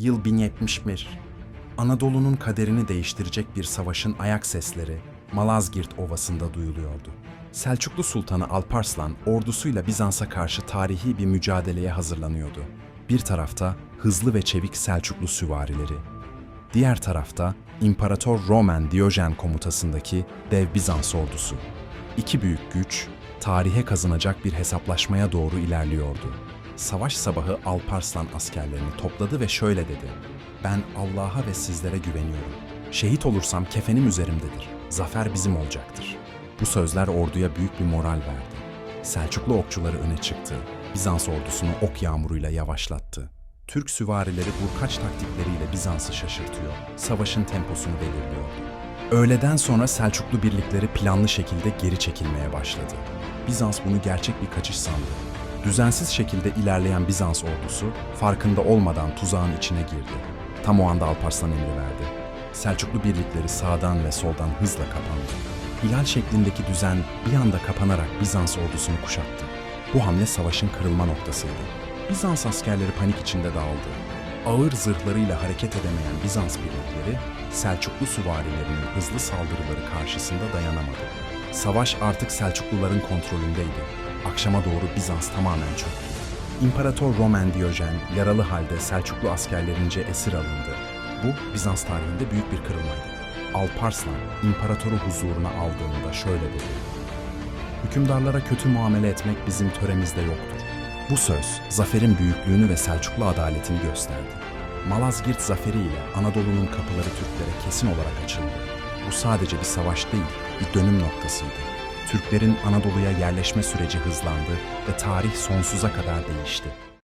Yıl 1071. Anadolu'nun kaderini değiştirecek bir savaşın ayak sesleri Malazgirt Ovası'nda duyuluyordu. Selçuklu Sultanı Alparslan ordusuyla Bizans'a karşı tarihi bir mücadeleye hazırlanıyordu. Bir tarafta hızlı ve çevik Selçuklu süvarileri, diğer tarafta İmparator Roman Diyojen komutasındaki dev Bizans ordusu. İki büyük güç, tarihe kazanacak bir hesaplaşmaya doğru ilerliyordu. Savaş sabahı Alparslan askerlerini topladı ve şöyle dedi. Ben Allah'a ve sizlere güveniyorum. Şehit olursam kefenim üzerimdedir. Zafer bizim olacaktır. Bu sözler orduya büyük bir moral verdi. Selçuklu okçuları öne çıktı. Bizans ordusunu ok yağmuruyla yavaşlattı. Türk süvarileri vurkaç taktikleriyle Bizans'ı şaşırtıyor, savaşın temposunu belirliyordu. Öğleden sonra Selçuklu birlikleri planlı şekilde geri çekilmeye başladı. Bizans bunu gerçek bir kaçış sandı. Düzensiz şekilde ilerleyen Bizans ordusu farkında olmadan tuzağın içine girdi. Tam o anda Alparslan emri verdi. Selçuklu birlikleri sağdan ve soldan hızla kapandı. Hilal şeklindeki düzen bir anda kapanarak Bizans ordusunu kuşattı. Bu hamle savaşın kırılma noktasıydı. Bizans askerleri panik içinde dağıldı. Ağır zırhlarıyla hareket edemeyen Bizans birlikleri Selçuklu süvarilerinin hızlı saldırıları karşısında dayanamadı. Savaş artık Selçukluların kontrolündeydi. Akşama doğru Bizans tamamen çöktü. İmparator Roman Diyojen yaralı halde Selçuklu askerlerince esir alındı. Bu Bizans tarihinde büyük bir kırılmaydı. Alparslan imparatoru huzuruna aldığında şöyle dedi. Hükümdarlara kötü muamele etmek bizim töremizde yoktur. Bu söz zaferin büyüklüğünü ve Selçuklu adaletini gösterdi. Malazgirt zaferi ile Anadolu'nun kapıları Türklere kesin olarak açıldı. Bu sadece bir savaş değil, bir dönüm noktasıydı. Türklerin Anadolu'ya yerleşme süreci hızlandı ve tarih sonsuza kadar değişti.